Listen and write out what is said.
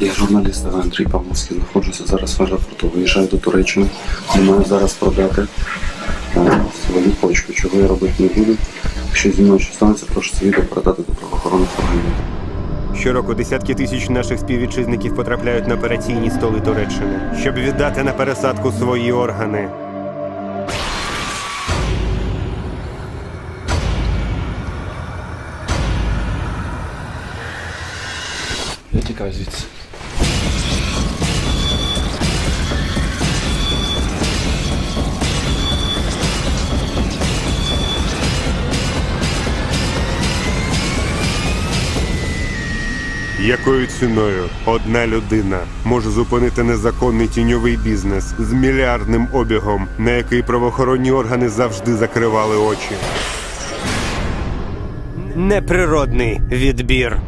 Я журналіст Андрій Павловський, знаходжуся зараз в аеропорту. Виїжджаю до Туреччини. Не маю зараз продати е, свою почку, чого я робити не буду. Якщо зі мною щось станеться, прошу це відео передати до правоохоронних органів. Щороку десятки тисяч наших співвітчизників потрапляють на операційні столи Туреччини, щоб віддати на пересадку свої органи. Я тікаю звідси. Якою ціною одна людина може зупинити незаконний тіньовий бізнес з мільярдним обігом, на який правоохоронні органи завжди закривали очі? Неприродний відбір.